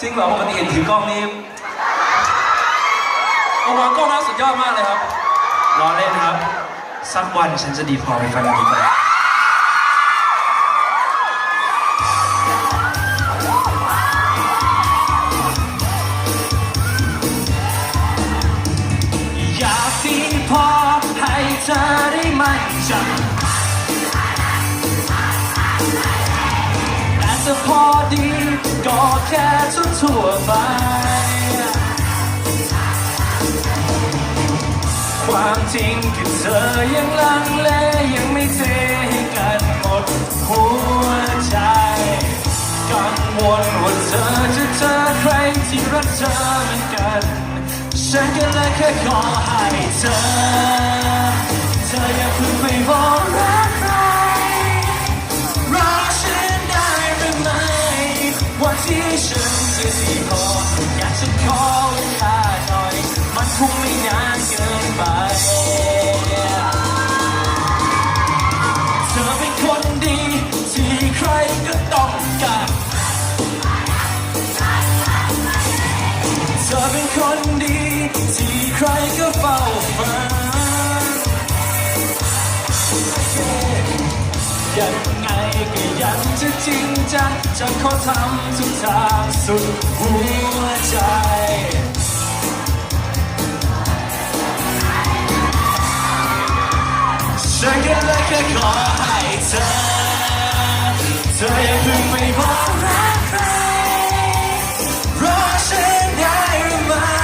จริงเหรอปกติเห็นถือกล้องนี่โอ้วางกล้องแล้วสุดยอดมากเลยครับรอเล่นครับ สักวันฉันจะดีพอไปฟังดีกว่าอยากดีพอให้เธอได้ไหมจังแต่จะพอดี ก็แค่ทั่วทั่วไป ความจริงคือเธอยังลังเลยังไม่เทให้กันหมดหัวใจ กังวลว่าเธอจะเจอใครที่รักเธอเหมือนกัน ฉันก็เลยแค่ขอให้เธอ เธออย่าเพิ่ง ฉันจะดีพออยากจะขอเวลาหน่อย มันคงไม่นานเกินไป เธอเป็นคนดี ที่ใครก็ต้องการ เธอเป็นคนดี ที่ใครก็เฝ้าฝันยังไง จริงจังจะขอทำทุกทางสุดหัวใจฉันก็เลยแค่ขอให้เธอ เธออย่าเพิ่งไปบอกรักใครรอฉันได้หรือไม่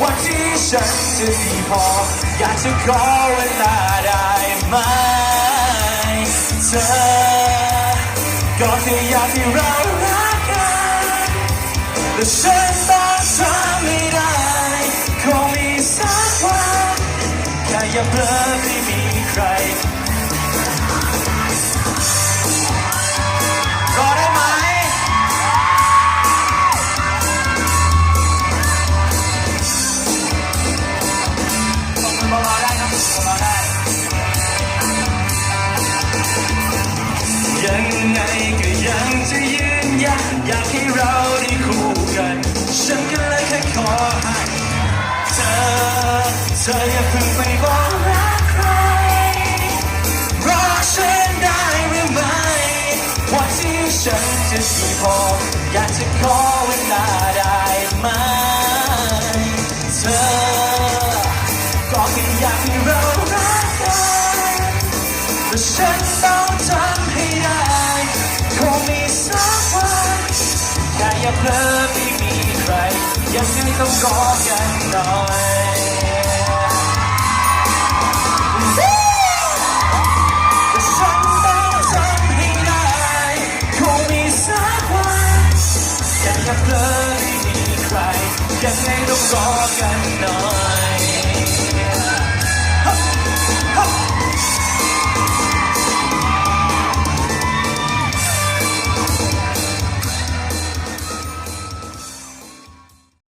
วันที่ฉันจะดีพอ อยากจะขอเวลาได้ไหมเธอ แค่เรารักกันแต่ฉันต้องทำไม่ได้คงมีสักวันแค่อย่าเพลอไม่มีใครรอได้ไหมรอได้ครับร ยังไงก็ยังจะยืนยันอยากให้เราได้คู่กัน ฉันก็เลยแค่ขอให้เธอ เธออย่าเพิ่งไปบอกรักใครรอฉันได้หรือไม่ว่าที่ฉันจะดีพออยากจะขอเวลาได้ อย่าเพิ่มไม่มีใครยังไงต้องรอกันนอยแต่ฉันต้องทำให้ได้คงมีสักวันแค่อย่าเพลอไม่มีใครยังไงต้องรอกันหน่อย